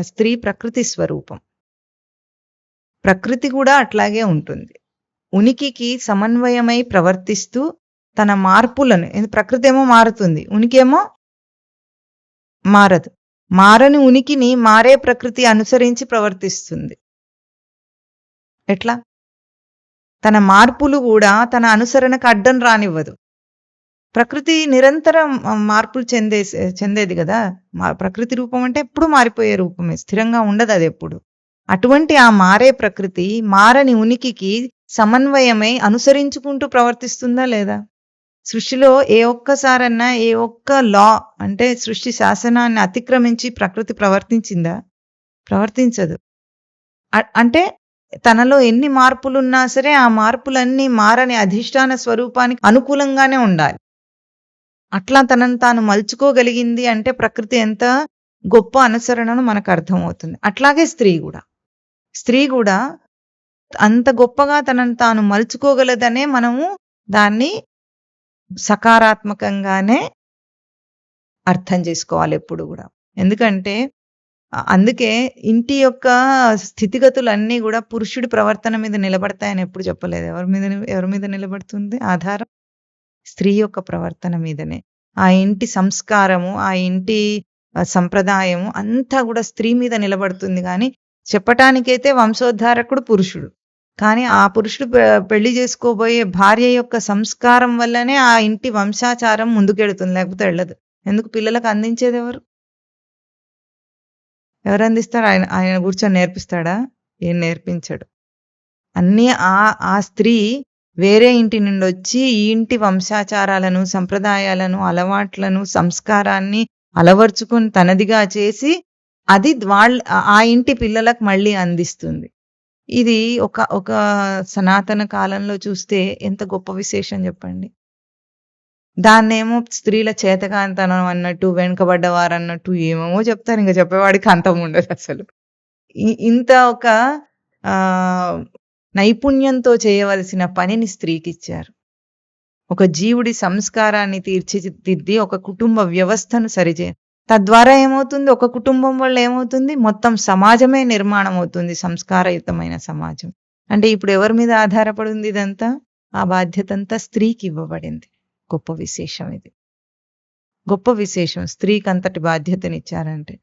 స్త్రీ ప్రకృతి స్వరూపం. ప్రకృతి కూడా అట్లాగే ఉంటుంది. ఉనికికి సమన్వయమై ప్రవర్తిస్తూ తన మార్పులను ప్రకృతి ఏమో మారుతుంది ఉనికి ఏమో మారదు. మారని ఉనికిని మారే ప్రకృతి అనుసరించి ప్రవర్తిస్తుంది. ఎట్లా? తన మార్పులు కూడా తన అనుసరణకు అడ్డం రానివ్వదు. ప్రకృతి నిరంతరం మార్పులు చెందే చెందేది కదా. మా- ప్రకృతి రూపం అంటే ఎప్పుడు మారిపోయే రూపమే. స్థిరంగా ఉండదు అది ఎప్పుడు. అటువంటి ఆ మారే ప్రకృతి మారని ఉనికికి సమన్వయమై అనుసరించుకుంటూ ప్రవర్తిస్తుందా లేదా? సృష్టిలో ఏ ఒక్కసారన్నా ఏ ఒక్క లా అంటే సృష్టి శాసనాన్ని అతిక్రమించి ప్రకృతి ప్రవర్తించిందా? ప్రవర్తించదు. అంటే తనలో ఎన్ని మార్పులున్నా సరే ఆ మార్పులన్నీ మారని అధిష్టాన స్వరూపానికి అనుకూలంగానే ఉండాలి. అట్లా తనను తాను మలుచుకోగలిగింది అంటే ప్రకృతి ఎంత గొప్ప అనుసరణను మనకు అర్థమవుతుంది. అట్లాగే స్త్రీ కూడా. స్త్రీ కూడా అంత గొప్పగా తనను తాను మలుచుకోగలదనే మనము దాన్ని సకారాత్మకంగానే అర్థం చేసుకోవాలి ఎప్పుడు కూడా. ఎందుకంటే అందుకే ఇంటి యొక్క స్థితిగతులన్నీ కూడా పురుషుడి ప్రవర్తన మీద నిలబడతాయని ఎప్పుడు చెప్పలేదు. ఎవరి మీద ఎవరి మీద నిలబడుతుంది? ఆధారం స్త్రీ యొక్క ప్రవర్తన మీదనే. ఆ ఇంటి సంస్కారము ఆ ఇంటి సంప్రదాయము అంతా కూడా స్త్రీ మీద నిలబడుతుంది కానీ చెప్పటానికైతే వంశోద్ధారకుడు పురుషుడు. కానీ ఆ పురుషుడు పెళ్ళి చేసుకోబోయే భార్య యొక్క సంస్కారం వల్లనే ఆ ఇంటి వంశాచారం ముందుకెడుతుంది లేకపోతే వెళ్ళదు ఎందుకు? పిల్లలకు అందించేది ఎవరు? ఎవరు అందిస్తారు? ఆయన ఆయన కూర్చొని నేర్పిస్తాడా? ఏం నేర్పించడు. అన్నీ ఆ ఆ స్త్రీ వేరే ఇంటి నుండి వచ్చి ఈ ఇంటి వంశాచారాలను సంప్రదాయాలను అలవాట్లను సంస్కారాన్ని అలవర్చుకుని తనదిగా చేసి అది వాళ్ళ ఆ ఇంటి పిల్లలకు మళ్ళీ అందిస్తుంది. ఇది ఒక ఒక సనాతన కాలంలో చూస్తే ఎంత గొప్ప విశేషం చెప్పండి. దాన్నేమో స్త్రీల చేతకాంతనం అన్నట్టు వెనుకబడ్డవారు అన్నట్టు ఏమేమో చెప్తారు. ఇంకా చెప్పేవాడికి అంతం ఉండదు అసలు. ఇ- ఇంత ఒక ఆ నైపుణ్యంతో చేయవలసిన పనిని స్త్రీకిచ్చారు. ఒక జీవుడి సంస్కారాన్ని తీర్చిదిద్ది ఒక కుటుంబ వ్యవస్థను సరిచే తద్వారా ఏమవుతుంది? ఒక కుటుంబం వల్ల ఏమవుతుంది? మొత్తం సమాజమే నిర్మాణం అవుతుంది సంస్కారయుతమైన సమాజం. అంటే ఇప్పుడు ఎవరి మీద ఆధారపడి ఉంది ఇదంతా? ఆ బాధ్యత అంతా స్త్రీకి ఇవ్వబడింది. గొప్ప విశేషం ఇది. గొప్ప విశేషం. స్త్రీకి అంతటి బాధ్యతనిచ్చారంటే.